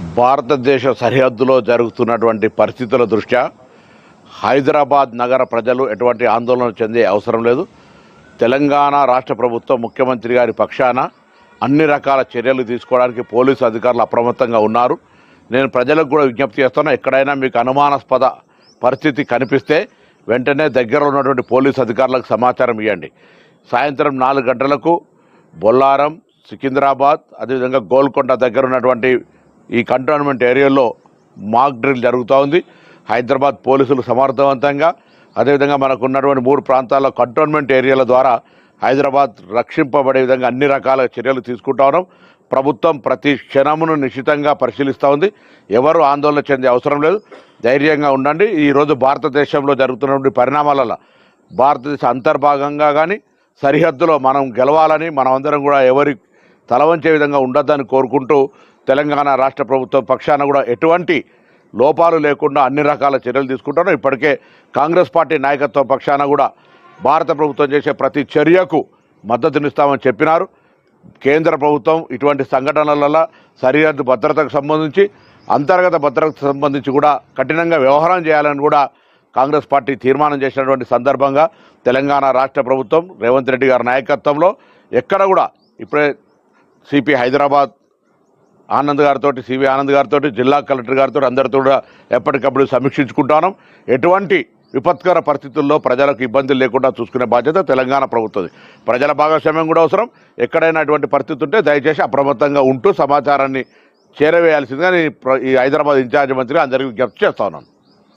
భారతదేశ సరిహద్దులో జరుగుతున్నటువంటి పరిస్థితుల దృష్ట్యా హైదరాబాద్ నగర ప్రజలు ఎటువంటి ఆందోళన చెందే అవసరం లేదు. తెలంగాణ రాష్ట్ర ప్రభుత్వం ముఖ్యమంత్రి గారి పక్షాన అన్ని రకాల చర్యలు తీసుకోవడానికి పోలీసు అధికారులు అప్రమత్తంగా ఉన్నారు. నేను ప్రజలకు కూడా విజ్ఞప్తి చేస్తున్నా ఎక్కడైనా మీకు అనుమానాస్పద పరిస్థితి కనిపిస్తే వెంటనే దగ్గర ఉన్నటువంటి పోలీసు అధికారులకు సమాచారం ఇవ్వండి. సాయంత్రం నాలుగు గంటలకు బొల్లారం సికింద్రాబాద్ అదేవిధంగా గోల్కొండ దగ్గర ఉన్నటువంటి ఈ కంటోన్మెంట్ ఏరియాలో మాక్ డ్రిల్ జరుగుతూ ఉంది. హైదరాబాద్ పోలీసులు సమర్థవంతంగా అదేవిధంగా మనకు ఉన్నటువంటి మూడు ప్రాంతాల్లో కంటోన్మెంట్ ఏరియాల ద్వారా హైదరాబాద్ రక్షింపబడే విధంగా అన్ని రకాల చర్యలు తీసుకుంటా ఉన్నాం. ప్రభుత్వం ప్రతి క్షణమును నిశ్చితంగా పరిశీలిస్తూ ఉంది. ఎవరు ఆందోళన చెందే అవసరం లేదు. ధైర్యంగా ఉండండి. ఈరోజు భారతదేశంలో జరుగుతున్నటువంటి పరిణామాలలో భారతదేశ అంతర్భాగంగా కానీ సరిహద్దులో మనం గెలవాలని మనమందరం కూడా ఎవరి తల వంచే విధంగా ఉండద్దని కోరుకుంటూ తెలంగాణ రాష్ట్ర ప్రభుత్వం పక్షాన కూడా ఎటువంటి లోపాలు లేకుండా అన్ని రకాల చర్యలు తీసుకుంటాను ఇప్పటికే కాంగ్రెస్ పార్టీ నాయకత్వం పక్షాన కూడా భారత ప్రభుత్వం చేసే ప్రతి చర్యకు మద్దతునిస్తామని చెప్పినారు. కేంద్ర ప్రభుత్వం ఇటువంటి సంఘటనల సరిహద్దు భద్రతకు సంబంధించి అంతర్గత భద్రతకు సంబంధించి కూడా కఠినంగా వ్యవహారం చేయాలని కూడా కాంగ్రెస్ పార్టీ తీర్మానం చేసినటువంటి సందర్భంగా తెలంగాణ రాష్ట్ర ప్రభుత్వం రేవంత్ రెడ్డి గారి నాయకత్వంలో ఎక్కడ కూడా ఇప్పుడే సిపి హైదరాబాద్ ఆనంద్ గారితో సివి ఆనంద్ గారితో జిల్లా కలెక్టర్ గారితో అందరితో కూడా ఎప్పటికప్పుడు సమీక్షించుకుంటాను. ఎటువంటి విపత్కర పరిస్థితుల్లో ప్రజలకు ఇబ్బందులు లేకుండా చూసుకునే బాధ్యత తెలంగాణ ప్రభుత్వది ప్రజల భాగస్వామ్యం కూడా అవసరం. ఎక్కడైనా అటువంటి పరిస్థితి ఉంటే దయచేసి అప్రమత్తంగా ఉంటూ సమాచారాన్ని చేరవేయాల్సిందిగా నేను ఈ హైదరాబాద్ ఇన్ఛార్జ్ మంత్రిగా అందరికీ విజ్ఞప్తి చేస్తా ఉన్నాను.